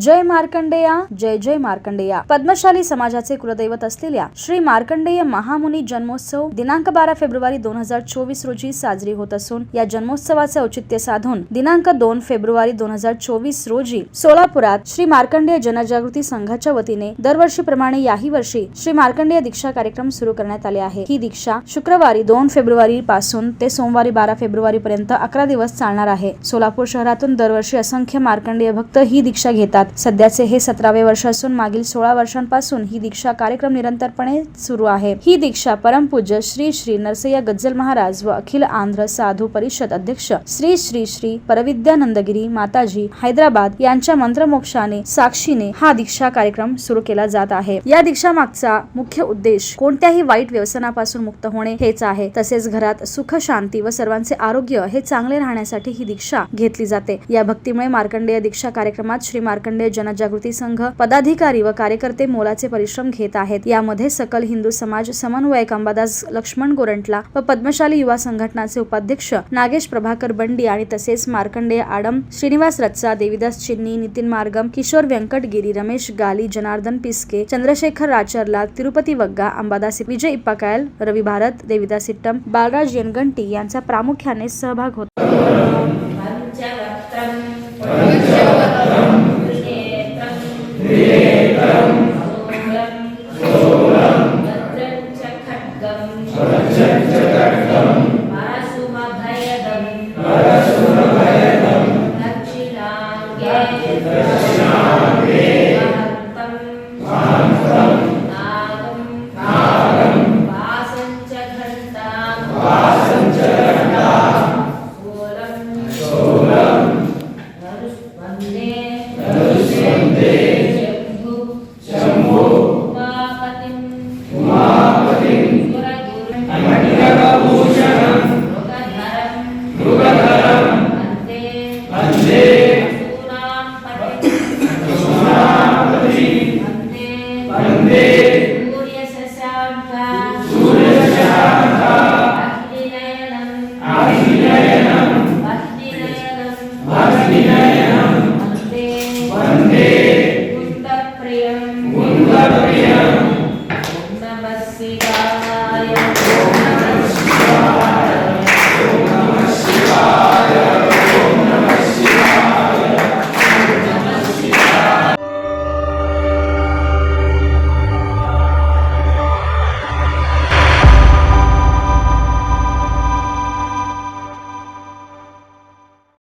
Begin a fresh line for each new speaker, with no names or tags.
जय मार्कंडेया जय जय मार्कंडेया. पद्मशाली समाजाचे कुलदैवत असलेल्या श्री मार्कंडेय महामुनी जन्मोत्सव दिनांक बारा फेब्रुवारी दोन हजार चोवीस रोजी साजरी होत असून या जन्मोत्सवाचे औचित्य साधून दिनांक दोन फेब्रुवारी दोन हजार चोवीस रोजी सोलापुरात श्री मार्कंडेय जनजागृती संघाच्या वतीने दरवर्षीप्रमाणे याही वर्षी श्री मार्कंडेय दीक्षा कार्यक्रम सुरू करण्यात आले आहे. ही दीक्षा शुक्रवारी दोन फेब्रुवारी पासून ते सोमवारी बारा फेब्रुवारी पर्यंत अकरा दिवस चालणार आहे. सोलापूर शहरातून दरवर्षी असंख्य मार्कंडेय भक्त ही दीक्षा घेतात. सध्याचे हे सतरावे वर्ष असून मागील सोळा वर्षांपासून ही दीक्षा कार्यक्रम निरंतरपणे सुरू आहे. ही दीक्षा परमपूज्य श्री श्री नरसय्या गज्जल महाराज व अखिल आंध्र साधू परिषद अध्यक्ष श्री श्री श्री परविद्यानंदगिरी माताजी हैदराबाद यांच्या मंत्रमोक्षाने साक्षीने हा दीक्षा कार्यक्रम सुरू केला जात आहे. या दीक्षा मागचा मुख्य उद्देश कोणत्याही वाईट व्यसनापासून मुक्त होणे हेच आहे. तसेच घरात सुख शांती व सर्वांचे आरोग्य हे चांगले राहण्यासाठी ही दीक्षा घेतली जाते. या भक्तिमय मार्कंडेय दीक्षा कार्यक्रमात श्री मार्कंडेय जनजागृती संघ पदाधिकारी व कार्यकर्ते मोलाचे परिश्रम घेत आहेत. यामध्ये सकल हिंदू समाज समन्वयक अंबादास लक्ष्मण गोरंटला व पद्मशाली युवा संघटनाचे उपाध्यक्ष नागेश प्रभाकर बंडी आणि तसेच मार्कंडेय आडम श्रीनिवास रत्सा देविदास चिन्नी नितीन मार्गम किशोर व्यंकटगिरी रमेश गाली जनार्दन पिस्के चंद्रशेखर राचरला तिरुपती वग्गा अंबादास विजय इप्पाकायल रवी भारत देविदास इट्टम बालराज यनगंटी यांचा प्रामुख्याने सहभाग होता.
Vande